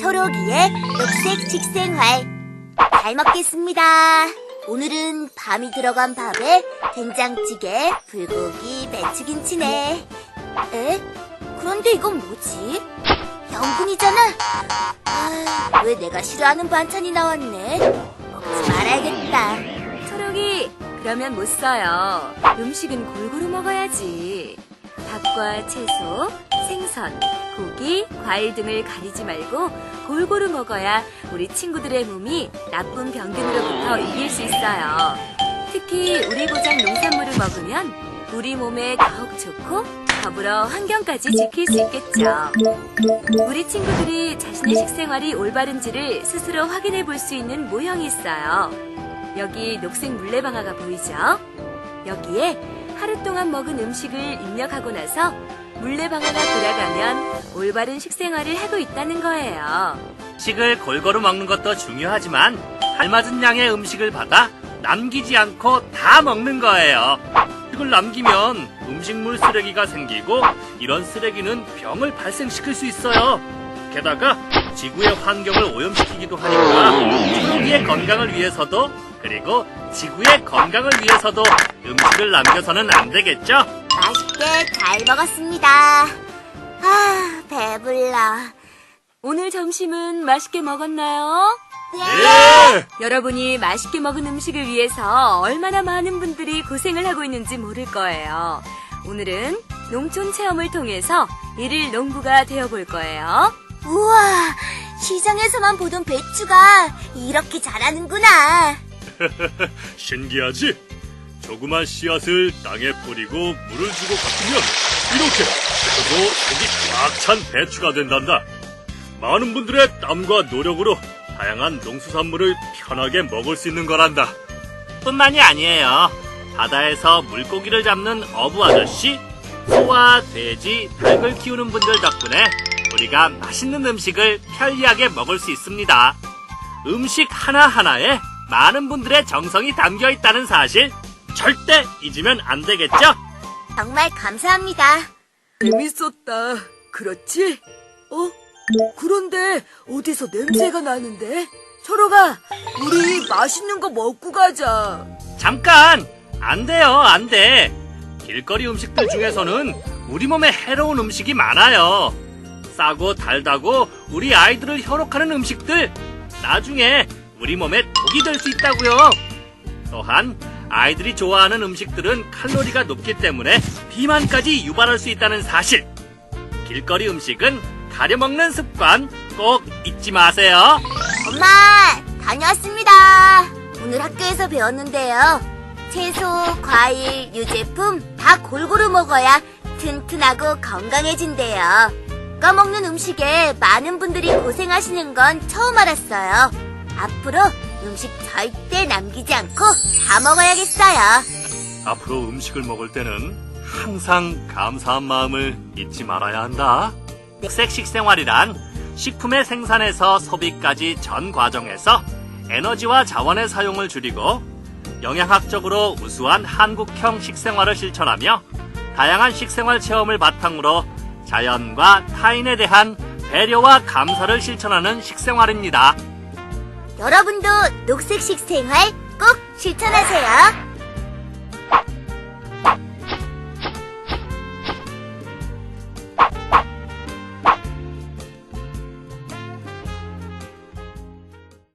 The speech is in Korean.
초록이의 녹색 식생활. 잘 먹겠습니다. 오늘은 밤이 들어간 밥에 된장찌개, 불고기, 배추김치네. 에? 그런데 이건 뭐지? 연근이잖아. 아, 왜 내가 싫어하는 반찬이 나왔네? 먹지 말아야겠다. 초록이, 그러면 못 써요. 음식은 골고루 먹어야지. 밥과 채소, 생선, 고기, 과일 등을 가리지 말고 골고루 먹어야 우리 친구들의 몸이 나쁜 병균으로부터 이길 수 있어요. 특히 우리 고장 농산물을 먹으면 우리 몸에 더욱 좋고 더불어 환경까지 지킬 수 있겠죠. 우리 친구들이 자신의 식생활이 올바른지를 스스로 확인해 볼 수 있는 모형이 있어요. 여기 녹색 물레방아가 보이죠? 여기에 하루 동안 먹은 음식을 입력하고 나서 물레방아가 돌아가면 올바른 식생활을 하고 있다는 거예요. 음식을 골고루 먹는 것도 중요하지만 알맞은 양의 음식을 받아 남기지 않고 다 먹는 거예요. 이걸 남기면 음식물 쓰레기가 생기고 이런 쓰레기는 병을 발생시킬 수 있어요. 게다가 지구의 환경을 오염시키기도 하니까 초록이의 건강을 위해서도 그리고 지구의 건강을 위해서도 음식을 남겨서는 안 되겠죠? 맛있게 잘 먹었습니다. 아, 배불러. 오늘 점심은 맛있게 먹었나요? 네! 여러분이 맛있게 먹은 음식을 위해서 얼마나 많은 분들이 고생을 하고 있는지 모를 거예요. 오늘은 농촌 체험을 통해서 일일 농부가 되어볼 거예요. 우와, 시장에서만 보던 배추가 이렇게 자라는구나. 신기하지? 조그만 씨앗을 땅에 뿌리고 물을 주고 가꾸면 이렇게 크고 속이 꽉 찬 배추가 된단다. 많은 분들의 땀과 노력으로 다양한 농수산물을 편하게 먹을 수 있는 거란다. 뿐만이 아니에요. 바다에서 물고기를 잡는 어부 아저씨, 소와 돼지, 닭을 키우는 분들 덕분에 우리가 맛있는 음식을 편리하게 먹을 수 있습니다. 음식 하나하나에 많은 분들의 정성이 담겨 있다는 사실 절대 잊으면 안 되겠죠? 정말 감사합니다. 재밌었다. 그렇지? 어? 그런데 어디서 냄새가 나는데? 철호가, 우리 맛있는 거 먹고 가자. 잠깐! 안 돼요, 안 돼. 길거리 음식들 중에서는 우리 몸에 해로운 음식이 많아요. 싸고 달다고 우리 아이들을 현혹하는 음식들, 나중에 우리 몸에 독이 될 수 있다고요. 또한 아이들이 좋아하는 음식들은 칼로리가 높기 때문에 비만까지 유발할 수 있다는 사실. 길거리 음식은 가려 먹는 습관 꼭 잊지 마세요. 엄마, 다녀왔습니다. 오늘 학교에서 배웠는데요. 채소, 과일, 유제품 다 골고루 먹어야 튼튼하고 건강해진대요. 까먹는 음식에 많은 분들이 고생하시는 건 처음 알았어요. 앞으로 음식 절대 남기지 않고 다 먹어야겠어요. 앞으로 음식을 먹을 때는 항상 감사한 마음을 잊지 말아야 한다. 녹색 식 생활이란 식품의 생산에서 소비까지 전 과정에서 에너지와 자원의 사용을 줄이고 영양학적으로 우수한 한국형 식생활을 실천하며 다양한 식생활 체험을 바탕으로 자연과 타인에 대한 배려와 감사를 실천하는 식생활입니다. 여러분도 녹색 식생활 꼭 실천하세요.